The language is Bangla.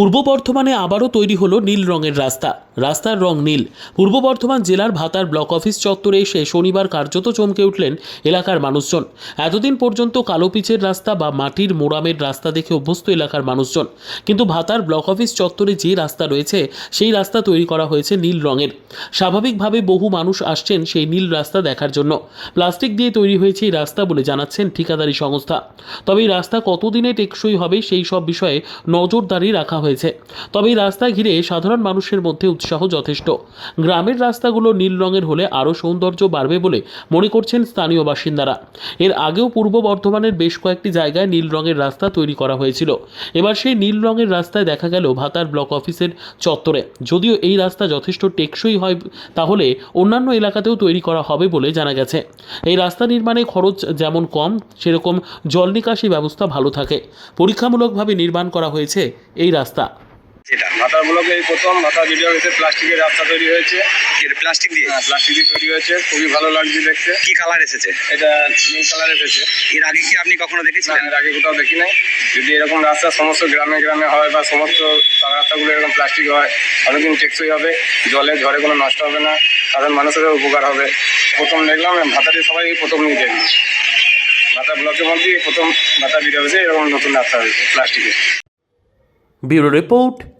পূর্ব বর্ধমানে আবারও তৈরি হলো নীল রঙের রাস্তা। রাস্তার রং নীল। পূর্ব বর্ধমান জেলার ভাতার ব্লক অফিস চত্বরে এসে শনিবার কার্যত চমকে উঠলেন এলাকার মানুষজন। এতদিন পর্যন্ত কালো পিচের রাস্তা বা মাটির মোড়ামের রাস্তা দেখে অভ্যস্ত এলাকার মানুষজন। কিন্তু ভাতার ব্লক অফিস চত্বরে যে রাস্তা রয়েছে, সেই রাস্তা তৈরি করা হয়েছে নীল রঙের। স্বাভাবিকভাবে বহু মানুষ আসছেন সেই নীল রাস্তা দেখার জন্য। প্লাস্টিক দিয়ে তৈরি হয়েছে এই রাস্তা বলে জানাচ্ছেন ঠিকাদারি সংস্থা। তবে এই রাস্তা কতদিনে টেকসই হবে সেই সব বিষয়ে নজরদারি রাখা হয়েছে। তবে এই রাস্তা ঘিরে সাধারণ মানুষের মধ্যে যথেষ্ট। গ্রামের রাস্তাগুলো নীল রঙের হলে আরও সৌন্দর্য বাড়বে বলে মনে করছেন স্থানীয় বাসিন্দারা। এর আগেও পূর্ব বর্ধমানের বেশ কয়েকটি জায়গায় নীল রঙের রাস্তা তৈরি করা হয়েছিল। এবার সেই নীল রঙের রাস্তায় দেখা গেল ভাতার ব্লক অফিসের চত্বরে। যদিও এই রাস্তা যথেষ্ট টেকসই হয়, তাহলে অন্যান্য এলাকাতেও তৈরি করা হবে বলে জানা গেছে। এই রাস্তা নির্মাণে খরচ যেমন কম, সেরকম জল নিকাশি ব্যবস্থা ভালো থাকে। পরীক্ষামূলকভাবে নির্মাণ করা হয়েছে এই রাস্তা। যেটা। মাথার ব্লকে এই প্রথম মাথা ভিডিও হয়েছে প্লাস্টিকের রাস্তা তৈরি হয়েছে। প্লাস্টিক দিয়ে? হ্যাঁ প্লাস্টিক দিয়ে তৈরি হয়েছে খুবই ভালো লাগছে দেখতে। কি কালার এসেছে? এটা নীল কালার এসেছে এর আগে কি আপনি কখনো দেখেছিলেন? এর আগে কোথাও দেখি নাই যদি এরকম রাস্তা সমস্ত গ্রামে গ্রামে হয় বা সমস্ত রাস্তাগুলো এরকম প্লাস্টিক হয় অনেকদিন টেকসই হবে জলে ঝড়ে কোনো নষ্ট হবে না সাধারণ মানুষেরও উপকার হবে। প্রথম দেখলাম ভাতাতে সবাই প্রথম নিয়ে দেখল। ভাতা ব্লকের মধ্যে প্রথম ভাতা ভিডিও হয়েছে এরকম নতুন রাস্তা হয়েছে প্লাস্টিকের। Bureau report